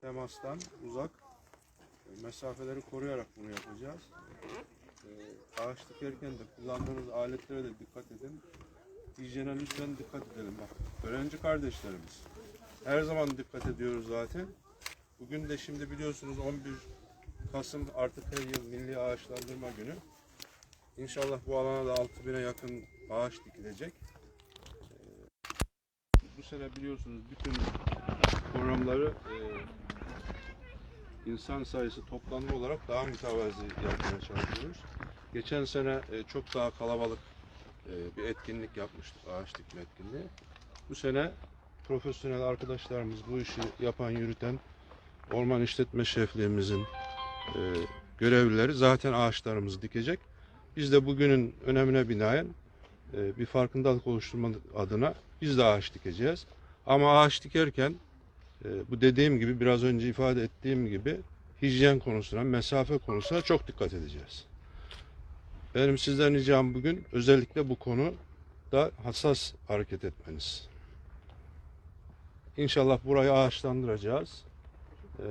temastan uzak e, mesafeleri koruyarak bunu yapacağız. E, Ağaç dikerken de kullandığınız aletlere de dikkat edin. Hijyene lütfen dikkat edelim. Bak, öğrenci kardeşlerimiz. Her zaman dikkat ediyoruz zaten. Bugün de şimdi biliyorsunuz 11 Kasım artık her yıl Milli Ağaçlandırma Günü. İnşallah bu alana da 6000'e yakın ağaç dikilecek. Ee, Bu sene biliyorsunuz bütün programları e, insan sayısı toplamlı olarak daha mütevazi yapmaya çalışıyoruz. Geçen sene e, çok daha kalabalık e, bir etkinlik yapmıştık, ağaç dikme etkinliği. Bu sene profesyonel arkadaşlarımız bu işi yapan, yürüten orman işletme şefliğimizin e, görevlileri zaten ağaçlarımızı dikecek. Biz de bugünün önemine binaen bir farkındalık oluşturma adına biz de ağaç dikeceğiz. Ama ağaç dikerken bu dediğim gibi biraz önce ifade ettiğim gibi hijyen konusuna, mesafe konusuna çok dikkat edeceğiz. Benim sizden ricam bugün özellikle bu konuda hassas hareket etmeniz. İnşallah burayı ağaçlandıracağız. Ee,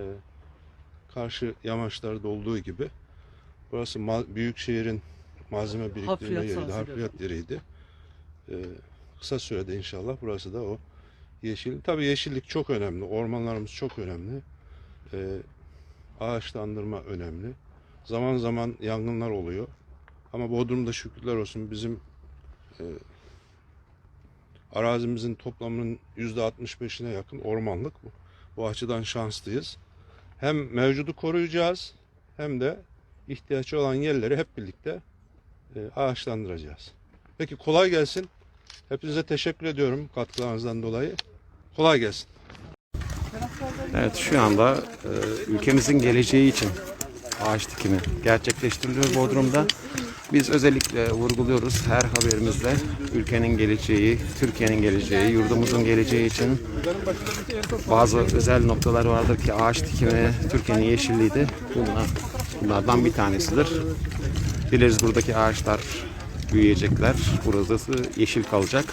karşı yamaçlarda olduğu gibi. Burası ma- büyük şehrin malzeme biriktirme yeriydi, harfiyat yeriydi. Ee, kısa sürede inşallah burası da o yeşil. Tabii yeşillik çok önemli, ormanlarımız çok önemli. Ee, ağaçlandırma önemli. Zaman zaman yangınlar oluyor. Ama Bodrum'da şükürler olsun bizim e, arazimizin toplamının %65'ine yakın ormanlık bu. Bu açıdan şanslıyız. Hem mevcudu koruyacağız hem de ihtiyaç olan yerleri hep birlikte e, ağaçlandıracağız. Peki kolay gelsin. Hepinize teşekkür ediyorum katkılarınızdan dolayı. Kolay gelsin. Evet şu anda e, ülkemizin geleceği için ağaç dikimi gerçekleştiriliyor Bodrum'da. Biz özellikle vurguluyoruz her haberimizde ülkenin geleceği, Türkiye'nin geleceği, yurdumuzun geleceği için bazı özel noktalar vardır ki ağaç dikimi Türkiye'nin yeşilliği de bunlar, bunlardan bir tanesidir. Dileriz buradaki ağaçlar büyüyecekler, burası yeşil kalacak.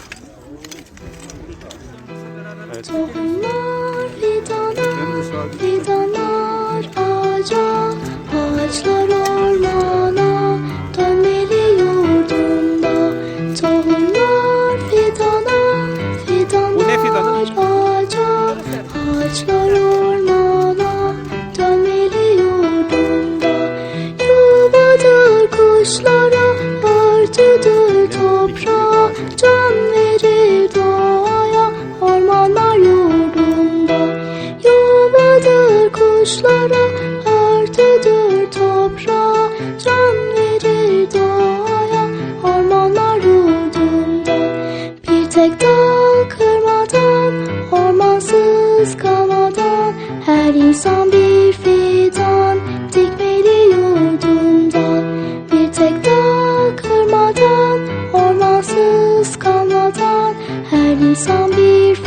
Evet. Tohumlar fidanlar, fidanlar zombie